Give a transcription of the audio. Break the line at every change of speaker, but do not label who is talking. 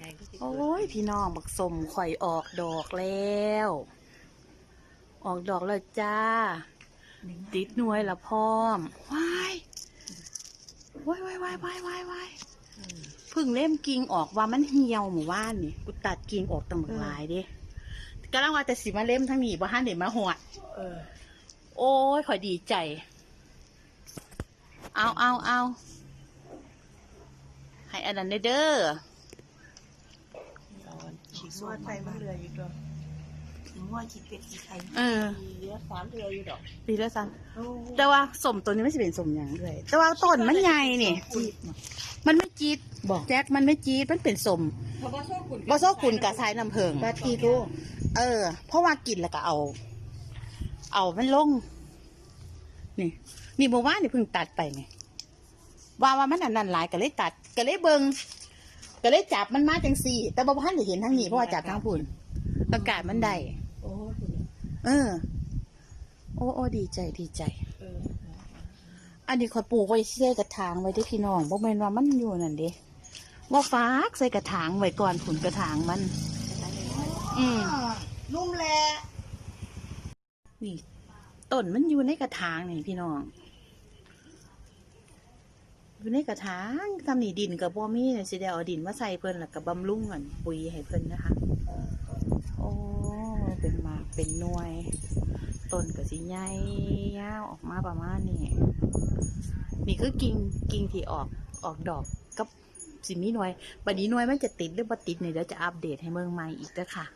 ไงก็สิ
โอ้ยพี่น้องบักสมข่อยออกดอกแล้ว ออกดอกแล้วจ้า ติดหน่วยละพร้อมว้ายว้ายว้ายว้ายว้ายว้ายว้ายเพึ่งเล่มกิ่งออกว่ามันเหี่ยวหมู่บ้านนี่กูตัดกิ่งออกตั้งหมดหลายเด้กำลังว่าแต่สิมาเล่มทั้งนี้บ่ฮันเดี๋ยวมาหวด
เออ
โอ้ยข่อยดีใจ เอาเอาเอาให้อันนั้นเด้อ
ต อนฉีกว่าไทยมันเรืออยู่ตัว
ถึงว่าคิดเป็ดกี่ไข่
เออ
มีเรือสามเรืออยู่ดอก
ดีแล้วสัน
โอ้
แต่ว่าสมตัวนี้ไม่ใช่เป็นสมอย่างด้วยแต่ว่าต้นมันใหญ่นี่
จีบเนาะ
มันไม่จี๊ด
บอก
แจ็คมันไม่จี๊ดมันเป็นสม
เพราะว่าโซ่ขุน
บอโซกุนกับสายน้ำเพิง
ปลาทีโก้
เออ เพราะว่ากินแล้วก็เอา เอามันลง นี่ นี่บอกว่านี่เพิ่งตัดไปไงว่าว่ามันอันนั้นหลายก็เลยตัดก็เลยเบิง ก็เลยจับมันมาจังสี่ แต่บ่พันได้เห็นทั้งนี้เพราะว่าจับทั้งพุ่นอากาศมันได้
โอ้ขุน
เออ โอ้โอ้ดีใจดีใจ
เออ
อันนี้ขอยปลูกไว้ใส่กระถางไว้ที่พี่น้องบ่แม่นว่ามันอยู่นั่นเด้ว่าฟากใส่กระถางไว้ก่อนผุนกระถางมัน อืม
นุ่มแหละ
นี่ต้นมันอยู่ในกระถางนี่พี่น้อง อยู่ในกระถางทำหนีดินกับบ่มีเนี่ยสิได้เอาดินมาใส่เพิ่นแล้วก็บำรุงกันปุ๋ยให้เพิ่นนะคะ โอ้เป็นมาเป็นหน่วยต้นก็สิใหญ่ยาวออกมาประมาณนี้นี่คือกิ่งกิ่งที่ออกออกดอกกับสิมีหน่วยบัดนี้หน่วยมันจะติดหรือบ่ติดเนี่ยเดี๋ยวจะอัปเดตให้เมืองใหม่อีกเด้อค่ะ